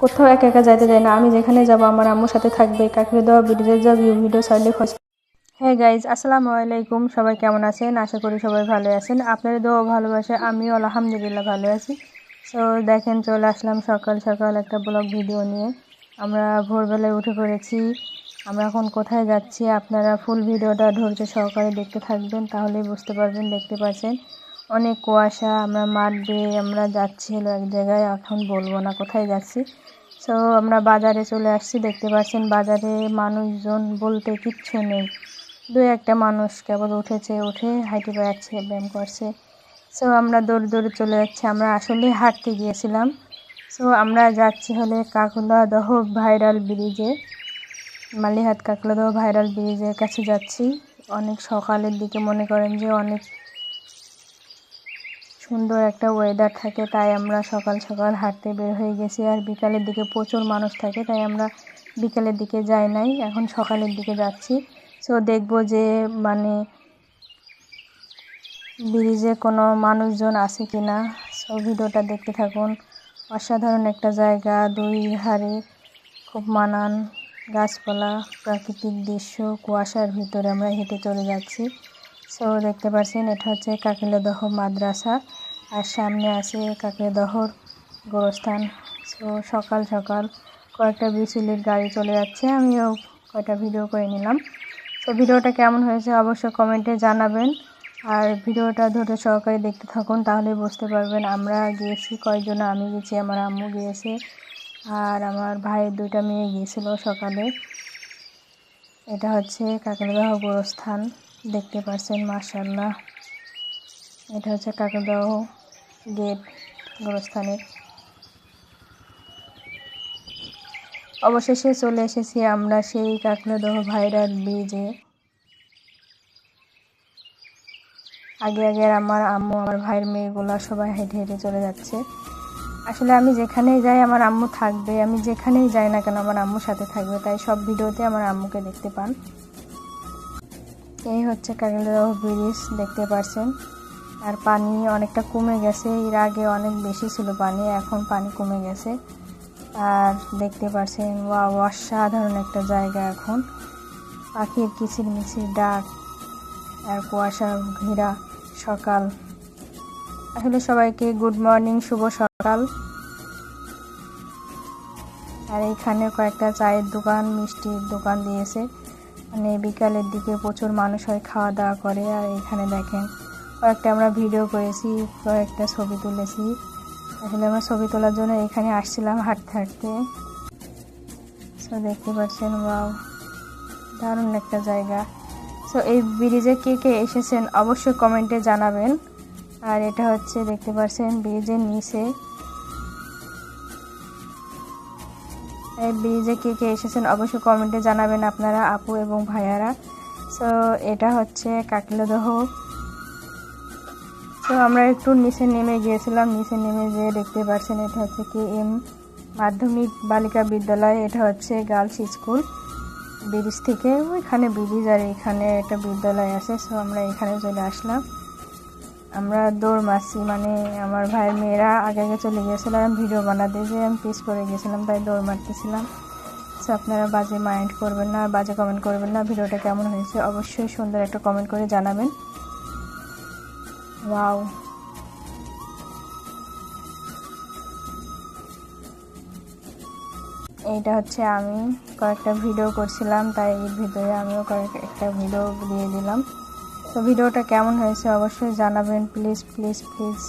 কোথাও একা একা যাইতে যায় না। আমি যেখানে যাব, আমার আম্মুর সাথে থাকবে। কাকুরে দেওয়া ভিডিও যা ভিডিও সাইডে খোঁজ হ্যাঁ গাইজ আসসালামু আলাইকুম। সবাই কেমন আছেন? আশা করি সবাই ভালো আছেন। আপনাদের দেওয়া ভালোবাসে আমিও আলহামদুলিল্লাহ ভালো আছি। তো দেখেন, চলে আসলাম সকাল সকাল একটা ব্লগ ভিডিও নিয়ে। আমরা ভোরবেলায় উঠে পড়েছি। আমরা এখন কোথায় যাচ্ছি? আপনারা ফুল ভিডিওটা ধৈর্য সহকারে দেখতে থাকবেন, তাহলেই বুঝতে পারবেন, দেখতে পাচ্ছেন। অনেক কুয়াশা, আমরা মাঠ দিয়ে আমরা যাচ্ছি হলো এক জায়গায়, এখন বলব না কোথায় যাচ্ছি। সো আমরা বাজারে চলে আসছি, দেখতে পাচ্ছেন বাজারে মানুষজন বলতে কিচ্ছু নেই। দু একটা মানুষ কেবল উঠেছে, উঠে হাইটে বেড়াচ্ছে, ব্যায়াম করছে। সো আমরা দৌড়ে দৌড়ে চলে যাচ্ছি, আমরা আসলে হাঁটতে গিয়েছিলাম। সো আমরা যাচ্ছি হলে কাকুলাদহ ভাইরাল ব্রিজে, মালিহাট কাকুলাদহ ভাইরাল ব্রিজের কাছে যাচ্ছি। অনেক সকালের দিকে মনে করেন যে অনেক সুন্দর একটা ওয়েদার থাকে, তাই আমরা সকাল সকাল হাঁটতে বের হয়ে গেছি। আর বিকালের দিকে প্রচুর মানুষ থাকে, তাই আমরা বিকালের দিকে যাই নাই, এখন সকালের দিকে যাচ্ছি। সো দেখব যে মানে ব্রিজে কোনো মানুষজন আছে কি না সো ভিডিওটা দেখতে থাকুন। অসাধারণ একটা জায়গা, দুই ধারে খুব মানান গাছপালা, প্রাকৃতিক দৃশ্য, কুয়াশার ভিতরে আমরা হেঁটে চলে যাচ্ছি। সো দেখতে পাচ্ছেন এটা হচ্ছে কাকিলদহ মাদ্রাসা। আর সামনে আছে কাকিলদহর গোরস্থান। সো সকাল সকাল কয়েকটা বিচুলির গাড়ি চলে যাচ্ছে। আমিও কয়েকটা ভিডিও করে নিলাম। তো ভিডিওটা কেমন হয়েছে অবশ্যই কমেন্টে জানাবেন। আর ভিডিওটা ধরে সহকারে দেখতে থাকুন তাহলে বুঝতে পারবেন আমরা গিয়েছি কয়েকজন, আমি গেছি আমার আম্মু গিয়েছে, আর আমার ভাইয়ের দুইটা মেয়ে গিয়েছিল সকালে। এটা হচ্ছে কাকিলদহ গোরস্থান। দেখতে পাচ্ছেন মার্শাল্লাহ এটা হচ্ছে কাকিলদহ গেট গোরস্থানের অবশেষে চলে এসেছি আমরা সেই কাকলাদহ ভাইরাল ব্রিজে আগে আগে আমার আম্মু, আমার ভাইয়ের মেয়েগুলো সবাই হেঁটে হেঁটে চলে যাচ্ছে। আসলে আমি যেখানেই যাই, আমার আম্মু থাকবে। আমি যেখানেই যাই না কেন, আমার আম্মুর সাথে থাকবে। তাই সব ভিডিওতে আমার আম্মুকে দেখতে পান। এই হচ্ছে কাকলাদহ ব্রিজ দেখতে পাচ্ছেন আর পানি অনেকটা কমে গেছে। এর আগে অনেক বেশি ছিল পানি, এখন পানি কমে গেছে। আর দেখতে পাচ্ছেন ওয়া অসাধারণ একটা জায়গা এখন। পাখির কিচির মিচির ডাক, আর কুয়াশা ঘেরা সকাল। আসলে সবাইকে গুড মর্নিং শুভ সকাল। আর এইখানে কয়েকটা চায়ের দোকান, মিষ্টির দোকান দিয়েছে। মানে বিকালের দিকে প্রচুর মানুষ হয় খাওয়া দাওয়া করে। আর এখানে দেখেন, কয়েকটা আমরা ভিডিও করেছি, কয়েকটা ছবি তুলেছি। আসলে আমরা ছবি তোলার জন্য এখানে আসছিলাম হাঁটতে হাঁটতে। সো দেখতে পাচ্ছেন বাও দারুণ একটা জায়গা। সো এই ব্রিজে কে কে এসেছেন অবশ্যই কমেন্টে জানাবেন। আর এটা হচ্ছে, দেখতে পাচ্ছেন ব্রিজের নিচে ব্রিজে কে কে এসেছেন। অবশ্যই কমেন্টে জানাবেন আপনারা, আপু এবং ভাইয়ারা। সো এটা হচ্ছে কাকিলদহ। তো আমরা একটু নিচে নেমে গিয়েছিলাম। নিচে নেমে যেয়ে দেখতে পাচ্ছেন, এটা হচ্ছে কে এম মাধ্যমিক বালিকা বিদ্যালয়। এটা হচ্ছে গার্লস স্কুল ব্রিজ থেকে ওইখানে ব্রিজ আর এখানে একটা বিদ্যালয় আছে। সো আমরা এখানে চলে আসলাম। আমরা দৌড় মারছি মানে আমার ভাইয়ের মেয়েরা আগে আগে চলে গিয়েছিলাম ভিডিও বানাতে যে আমি পিস করে গেছিলাম তাই দৌড় মারতেছিলাম। সো আপনারা বাজে মাইন্ড করবেন না আর বাজে কমেন্ট করবেন না, ভিডিওটা কেমন হয়েছে অবশ্যই সুন্দর একটা কমেন্ট করে জানাবেন। ওয়াও এইটা হচ্ছে আমি কয়েকটা ভিডিও করছিলাম, তাই এই ভিডিওয়ে আমিও কয়েক একটা ভিডিও দিয়ে দিলাম। তো ভিডিওটা কেমন হয়েছে অবশ্যই জানাবেন। Please please please.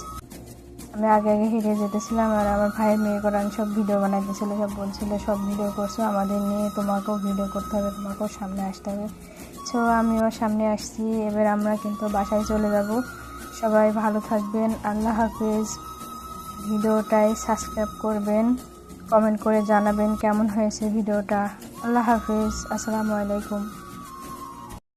আমি আগে আগে হেরে যেতেছিলাম আর আমার ভাইয়ের মেয়ে কোরআন সব ভিডিও বানাইতেছিল, সব বলছিল, সব ভিডিও করছ, আমাদের নিয়ে তোমাকেও ভিডিও করতে হবে, তোমাকেও সামনে আসতে হবে। সো আমিও সামনে আসছি, এবার আমরা কিন্তু বাসায় চলে যাব। সবাই ভালো থাকবেন, আল্লাহ হাফিজ। ভিডিওটাই সাবস্ক্রাইব করবেন, কমেন্ট করে জানাবেন কেমন হয়েছে ভিডিওটা। আল্লাহ হাফিজ, আসসালামু আলাইকুম।